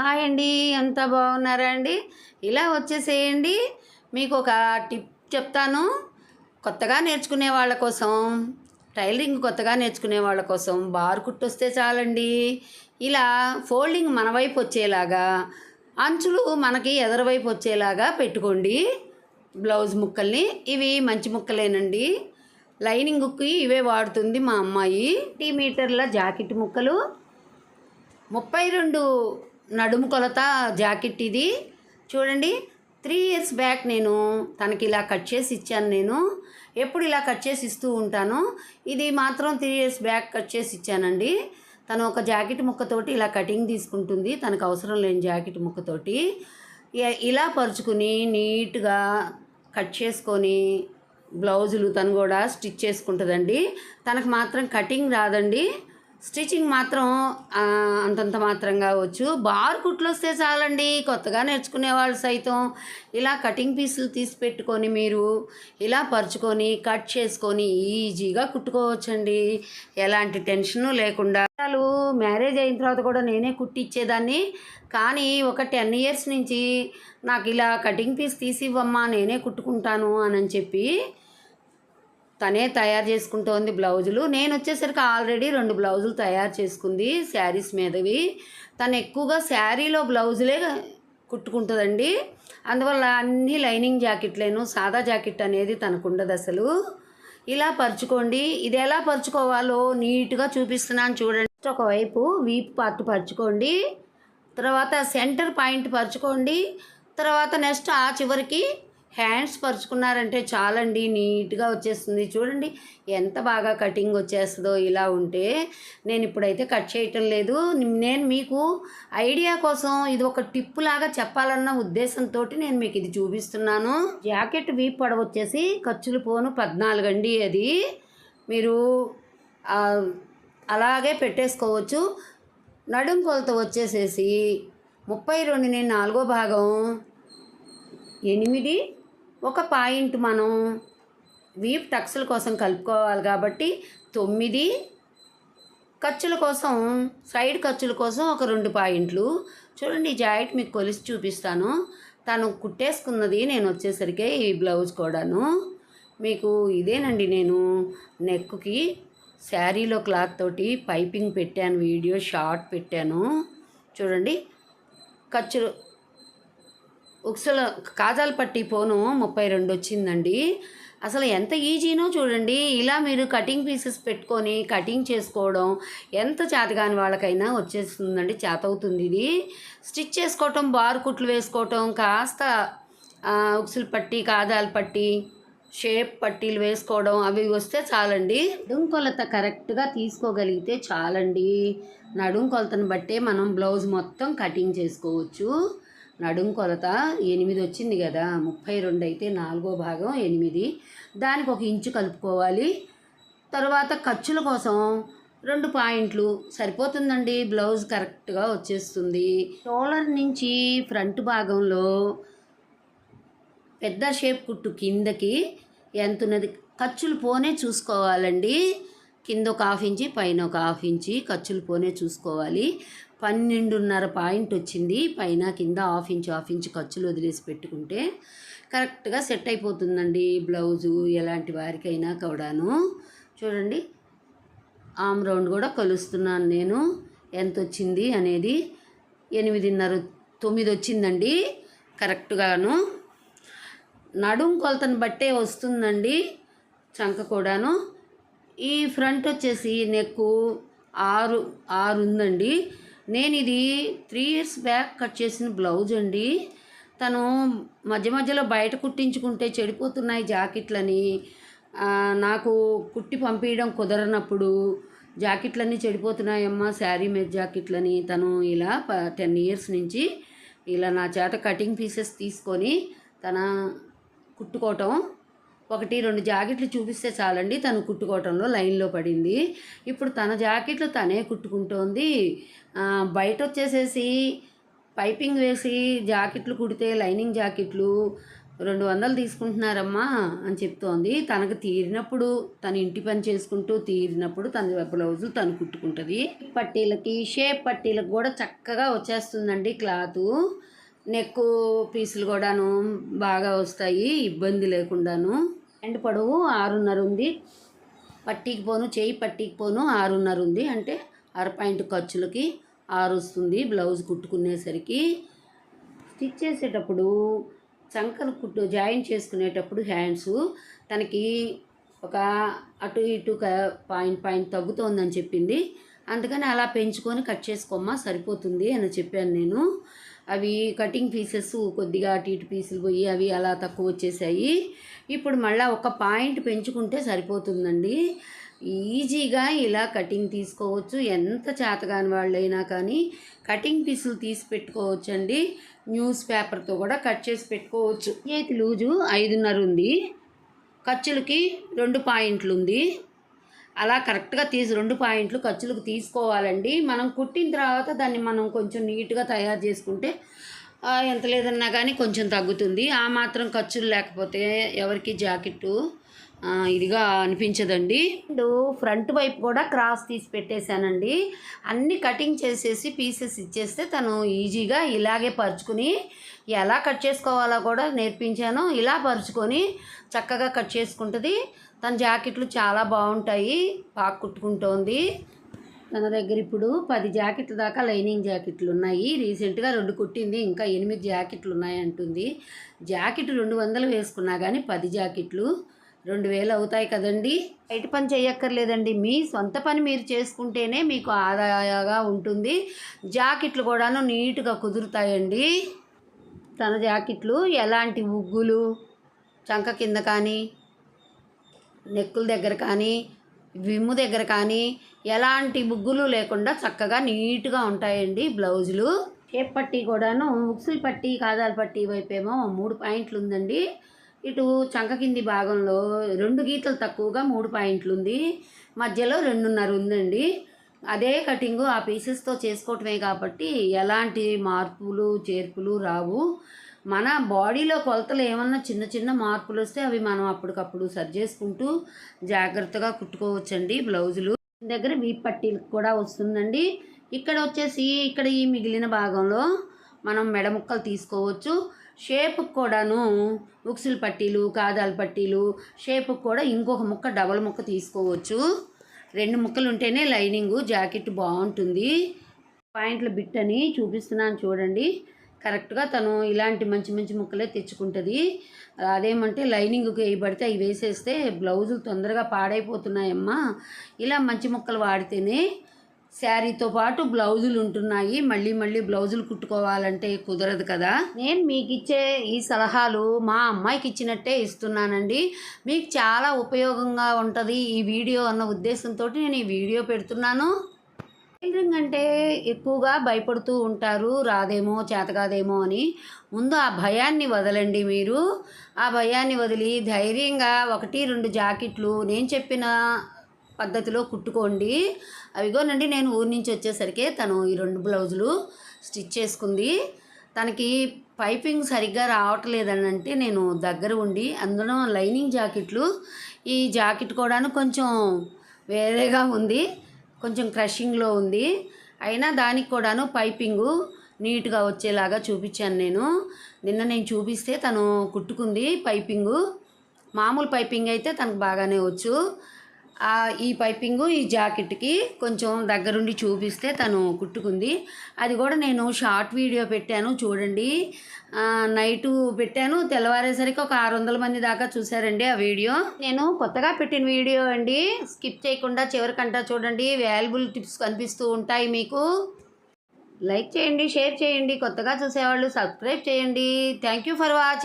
Hi అండి ఎంత బాగున్నారా అండి? ఇలా వచ్చేసేయండి. మీకు ఒక టిప్ చెప్తాను. కొత్తగా నేర్చుకునే వాళ్ళ కోసం టైలరింగ్ కొత్తగా నేర్చుకునే వాళ్ళ కోసం బార్ కుట్టు వస్తే చాలండి. ఇలా ఫోల్డింగ్ మన వైపు వచ్చేలాగా అంచులు మనకి ఎదరవైపు వచ్చేలాగా పెట్టుకోండి. బ్లౌజ్ ముక్కల్ని ఇవి మంచి ముక్కలేనండి. లైనింగ్కి ఇవే వాడుతుంది మా అమ్మాయి. టీ మీటర్ల జాకెట్ ముక్కలు. ముప్పై రెండు నడుము కొలత జాకెట్ ఇది. చూడండి త్రీ ఇయర్స్ బ్యాక్ నేను తనకి ఇలా కట్ చేసి ఇచ్చాను నేను. ఎప్పుడు ఇలా కట్ చేసి ఇస్తూ ఉంటాను. ఇది మాత్రం త్రీ ఇయర్స్ బ్యాక్ కట్ చేసి ఇచ్చానండి. తను ఒక జాకెట్ ముక్కతోటి ఇలా కటింగ్ తీసుకుంటుంది. తనకు అవసరం లేని జాకెట్ ముక్కతోటి. ఇలా పరుచుకుని నీట్గా కట్ చేసుకొని బ్లౌజులు తను కూడా స్టిచ్ చేసుకుంటుందండి. తనకు మాత్రం కటింగ్ రాదండి. స్టిచ్చింగ్ మాత్రం అంతంత మాత్రంగా కావచ్చు. బార్ కుట్లు వస్తే చాలండి. కొత్తగా నేర్చుకునే వాళ్ళు సైతం ఇలా కటింగ్ పీసులు తీసి పెట్టుకొని మీరు ఇలా పరుచుకొని కట్ చేసుకొని ఈజీగా కుట్టుకోవచ్చండి. ఎలాంటి టెన్షను లేకుండా. వాళ్ళు మ్యారేజ్ అయిన తర్వాత కూడా నేనే కుట్టిచ్చేదాన్ని. కానీ ఒక టెన్ ఇయర్స్ నుంచి నాకు ఇలా కటింగ్ పీస్ తీసి ఇవ్వమ్మా నేనే కుట్టుకుంటాను అని చెప్పి తనే తయారు చేసుకుంటోంది బ్లౌజులు. నేను వచ్చేసరికి ఆల్రెడీ రెండు బ్లౌజులు తయారు చేసుకుంది శారీస్ మీదవి. తను ఎక్కువగా శారీలో బ్లౌజులే కుట్టుకుంటుందండి. అందువల్ల అన్ని లైనింగ్ జాకెట్లేను సాదా జాకెట్ అనేది తనకు ఉండదు అసలు. ఇలా పరుచుకోండి. ఇది ఎలా పరుచుకోవాలో నీట్గా చూపిస్తున్నాను చూడండి. ఒకవైపు వీప్ పార్ట్ పరుచుకోండి. తర్వాత సెంటర్ పాయింట్ పరుచుకోండి. తర్వాత నెక్స్ట్ ఆ చివరికి హ్యాండ్స్ పరుచుకున్నారంటే చాలండి నీట్గా వచ్చేస్తుంది. చూడండి ఎంత బాగా కటింగ్ వచ్చేస్తుందో ఇలా ఉంటే నేను ఇప్పుడైతే కట్ చేయటం లేదు. నేను మీకు ఐడియా కోసం ఇది ఒక టిప్ లాగా చెప్పాలన్న ఉద్దేశంతో నేను మీకు ఇది చూపిస్తున్నాను. జాకెట్ వీ పొడవు వచ్చేసి ఖర్చులు పోను పద్నాలుగు అండి అది. మీరు అలాగే పెట్టేసుకోవచ్చు. నడుం కొలత వచ్చేసేసి ముప్పై రెండు నేను నాలుగో భాగం ఎనిమిది ఒక పాయింట్ మనం వీప్ టక్స్ల కోసం కలుపుకోవాలి కాబట్టి తొమ్మిది ఖర్చుల కోసం సైడ్ ఖర్చుల కోసం ఒక రెండు పాయింట్లు. చూడండి ఈ జాకెట్ మీకు కొలిసి చూపిస్తాను. తను కుట్టేసుకున్నది నేను వచ్చేసరికి ఈ బ్లౌజ్ కూడాను. మీకు ఇదేనండి నేను నెక్కి శారీలో క్లాత్ తోటి పైపింగ్ పెట్టాను వీడియో షార్ట్ పెట్టాను. చూడండి ఖర్చులు ఉక్సల కాజాల పట్టి పోను ముప్పై రెండు వచ్చిందండి. అసలు ఎంత ఈజీనో చూడండి. ఇలా మీరు కటింగ్ పీసెస్ పెట్టుకొని కటింగ్ చేసుకోవడం ఎంత చేతగాని వాళ్ళకైనా వచ్చేస్తుందండి. చేత అవుతుంది ఇది. స్టిచ్ చేసుకోవటం బార్ కుట్లు వేసుకోవటం కాస్త ఉక్సులు పట్టి కాజాలు పట్టి షేప్ పట్టీలు వేసుకోవడం అవి వస్తే చాలండి. నడుం కొలత కరెక్ట్గా తీసుకోగలిగితే చాలండి. నడుం కొలతను బట్టే మనం బ్లౌజ్ మొత్తం కటింగ్ చేసుకోవచ్చు. నడుం కొలత ఎనిమిది వచ్చింది కదా ముప్పై రెండు అయితే నాలుగో భాగం ఎనిమిది. దానికి ఒక ఇంచు కలుపుకోవాలి. తర్వాత ఖర్చుల కోసం రెండు పాయింట్లు. సరిపోతుందండి? బ్లౌజ్ కరెక్ట్గా వచ్చేస్తుంది. షోల్డర్ నుంచి ఫ్రంట్ భాగంలో పెద్ద షేప్ కుట్టు కిందకి ఎంత ఉన్నది ఖర్చులు పోనే చూసుకోవాలండి. కింద ఒక హాఫ్ ఇంచి పైన ఒక హాఫ్ ఇంచి ఖర్చులు పోనే చూసుకోవాలి. పన్నెండున్నర పాయింట్ వచ్చింది. పైన కింద హాఫ్ ఇంచ్ హాఫ్ ఇంచ్ ఖర్చులు వదిలేసి పెట్టుకుంటే కరెక్ట్గా సెట్ అయిపోతుందండి బ్లౌజు ఎలాంటి వారికైనా కూడాను. చూడండి ఆమ్ రౌండ్ కూడా కలుస్తున్నాను నేను. ఎంత వచ్చింది అనేది ఎనిమిదిన్నర తొమ్మిది వచ్చిందండి కరెక్ట్గాను. నడుం కొలతను బట్టే వస్తుందండి చంక కూడాను. ఈ ఫ్రంట్ వచ్చేసి నెక్కు ఆరు ఆరు ఉందండి. నేను ఇది త్రీ ఇయర్స్ బ్యాక్ కట్ చేసిన బ్లౌజ్ అండి. తను మధ్య మధ్యలో బయట కుట్టించుకుంటే చెడిపోతున్నాయి జాకెట్లని. నాకు కుట్టి పంపించడం కుదరనప్పుడు జాకెట్లన్నీ చెడిపోతున్నాయమ్మా శారీ మీద జాకెట్లని. తను ఇలా టెన్ ఇయర్స్ నుంచి ఇలా నా చేత కటింగ్ పీసెస్ తీసుకొని తన కుట్టుకోవటం ఒకటి రెండు జాకెట్లు చూపిస్తే చాలండి. తను కుట్టుకోవటంలో లైన్లో పడింది. ఇప్పుడు తన జాకెట్లు తనే కుట్టుకుంటోంది. బయట వచ్చేసేసి పైపింగ్ వేసి జాకెట్లు కుడితే లైనింగ్ జాకెట్లు రెండు వందలు తీసుకుంటున్నారమ్మా అని చెప్తోంది. తనకు తీరినప్పుడు తన ఇంటి పని చేసుకుంటూ తీరినప్పుడు తన బ్లౌజులు తను కుట్టుకుంటుంది. పట్టీలకి షేప్ పట్టీలకు కూడా చక్కగా వచ్చేస్తుందండి క్లాతు. నెక్ పీసులు కూడాను బాగా వస్తాయి ఇబ్బంది లేకుండాను. అండ్ పొడవు ఆరున్నర ఉంది. పట్టీకి పోను చేయి పట్టీకి పోను ఆరున్నర ఉంది. అంటే అర పాయింట్ ఖర్చులకి ఆరు వస్తుంది బ్లౌజ్ కుట్టుకునేసరికి. స్టిచ్ చేసేటప్పుడు చంకలు కుట్టు జాయిన్ చేసుకునేటప్పుడు హ్యాండ్స్ తనకి ఒక అటు ఇటు క- పాయింట్ పాయింట్ తగ్గుతోందని చెప్పింది. అందుకని అలా పెంచుకొని కట్ చేసుకోమ్మా సరిపోతుంది అని చెప్పాను నేను. అవి కటింగ్ పీసెస్ కొద్దిగా అటు ఇటు పీసులు పోయి అవి అలా తక్కువ వచ్చేసాయి. ఇప్పుడు మళ్ళీ ఒక పాయింట్ పెంచుకుంటే సరిపోతుందండి. ఈజీగా ఇలా కటింగ్ తీసుకోవచ్చు. ఎంత చేతగాని వాళ్ళైనా కానీ కటింగ్ పీసులు తీసి పెట్టుకోవచ్చు అండి న్యూస్ పేపర్తో కూడా కట్ చేసి పెట్టుకోవచ్చు. చేతి లూజు ఐదున్నర ఉంది. ఖర్చులకి రెండు పాయింట్లు ఉంది అలా కరెక్ట్గా తీసి రెండు పాయింట్లు ఖర్చులకు తీసుకోవాలండి. మనం కుట్టిన తర్వాత దాన్ని మనం కొంచెం నీట్గా తయారు చేసుకుంటే ఎంత లేదన్నా కానీ కొంచెం తగ్గుతుంది. ఆ మాత్రం ఖర్చులు లేకపోతే ఎవరికి జాకెట్టు ఇదిగా అనిపించదండి. అండ్ ఫ్రంట్ వైపు కూడా క్రాస్ తీసి పెట్టేశానండి. అన్ని కటింగ్ చేసేసి పీసెస్ ఇచ్చేస్తే తను ఈజీగా ఇలాగే పరుచుకుని ఎలా కట్ చేసుకోవాలో కూడా నేర్పించాను. ఇలా పరుచుకొని చక్కగా కట్ చేసుకుంటుంది. తన జాకెట్లు చాలా బాగుంటాయి. బాగా కుట్టుకుంటోంది. తన దగ్గర ఇప్పుడు పది జాకెట్ల దాకా లైనింగ్ జాకెట్లు ఉన్నాయి. రీసెంట్గా రెండు కుట్టింది. ఇంకా ఎనిమిది జాకెట్లు ఉన్నాయి అంటుంది. జాకెట్ రెండు వందలు వేసుకున్నా కానీ పది జాకెట్లు రెండు వేలు అవుతాయి కదండి. బయట పని చేయక్కర్లేదండి. మీ సొంత పని మీరు చేసుకుంటేనే మీకు ఆదాయగా ఉంటుంది. జాకెట్లు కూడాను నీట్గా కుదురుతాయండి. తన జాకెట్లు ఎలాంటి ఉగ్గులు చంక కింద కానీ నెక్కుల దగ్గర కానీ విమ్ము దగ్గర కానీ ఎలాంటి బుగ్గులు లేకుండా చక్కగా నీట్గా ఉంటాయండి బ్లౌజులు. షేప్ పట్టి కూడాను ఉక్సులు పట్టీ కాదాల పట్టీ వైపేమో మూడు పాయింట్లు ఉందండి. ఇటు చంక కింది భాగంలో రెండు గీతలు తక్కువగా మూడు పాయింట్లు ఉంది. మధ్యలో రెండున్నర ఉందండి. అదే కటింగు ఆ పీసెస్తో చేసుకోవటమే కాబట్టి ఎలాంటి మార్పులు చేర్పులు రావు. మన బాడీలో కొలతలు ఏమన్నా చిన్న చిన్న మార్పులు వస్తే అవి మనం అప్పటికప్పుడు సరి చేసుకుంటూ జాగ్రత్తగా కుట్టుకోవచ్చండి బ్లౌజులు. దగ్గర వీప్ పట్టీలకు కూడా వస్తుందండి. ఇక్కడ వచ్చేసి ఇక్కడ ఈ మిగిలిన భాగంలో మనం మెడ ముక్కలు తీసుకోవచ్చు. షేప్కి కూడాను ఉక్సులు పట్టీలు కాదాల పట్టీలు షేప్కి కూడా ఇంకొక ముక్క డబల్ ముక్క తీసుకోవచ్చు. రెండు ముక్కలు ఉంటేనే లైనింగు జాకెట్ బాగుంటుంది. పాయింట్ల బిట్ అని చూపిస్తున్నాను చూడండి. కరెక్ట్గా తను ఇలాంటి మంచి మంచి ముక్కలే తెచ్చుకుంటుంది. అదేమంటే లైనింగ్కి వేయబడితే అవి వేసేస్తే బ్లౌజులు తొందరగా పాడైపోతున్నాయమ్మా. ఇలా మంచి ముక్కలు వాడితేనే శారీతో పాటు బ్లౌజులు ఉంటున్నాయి. మళ్ళీ మళ్ళీ బ్లౌజులు కుట్టుకోవాలంటే కుదరదు కదా. నేను మీకు ఇచ్చే ఈ సలహాలు మా అమ్మాయికి ఇచ్చినట్టే ఇస్తున్నానండి. మీకు చాలా ఉపయోగంగా ఉంటుంది ఈ వీడియో అన్న ఉద్దేశంతో నేను ఈ వీడియో పెడుతున్నాను. టైలరింగ్ అంటే ఎక్కువగా భయపడుతూ ఉంటారు రాదేమో చేతకాదేమో అని. ముందు ఆ భయాన్ని వదలండి మీరు. ఆ భయాన్ని వదిలి ధైర్యంగా ఒకటి రెండు జాకెట్లు నేను చెప్పిన పద్ధతిలో కుట్టుకోండి. అవిగోనండి నేను ఊరి నుంచి వచ్చేసరికి తను ఈ రెండు బ్లౌజులు స్టిచ్ చేసుకుంది. తనకి పైపింగ్ సరిగ్గా రావట్లేదని అంటే నేను దగ్గర ఉండి అందులో లైనింగ్ జాకెట్లు ఈ జాకెట్ కూడాను కొంచెం వేరేగా ఉంది. కొంచెం క్రషింగ్లో ఉంది. అయినా దానికి కూడాను పైపింగు నీట్గా వచ్చేలాగా చూపించాను నేను. నిన్న నేను చూపిస్తే తను కుట్టుకుంది పైపింగు. మామూలు పైపింగ్ అయితే తనకు బాగానే వచ్చు. ఈ పైపింగు ఈ జాకెట్కి కొంచెం దగ్గరుండి చూపిస్తే తను కుట్టుకుంది. అది కూడా నేను షార్ట్ వీడియో పెట్టాను చూడండి. నైటు పెట్టాను తెల్లవారేసరికి ఒక ఆరు వందల మంది దాకా చూసారండి ఆ వీడియో. నేను కొత్తగా పెట్టిన వీడియో అండి స్కిప్ చేయకుండా చివరికంటా చూడండి వాల్యుబుల్ టిప్స్ కనిపిస్తూ ఉంటాయి మీకు. లైక్ చేయండి షేర్ చేయండి కొత్తగా చూసేవాళ్ళు సబ్స్క్రైబ్ చేయండి. Thank you for watching.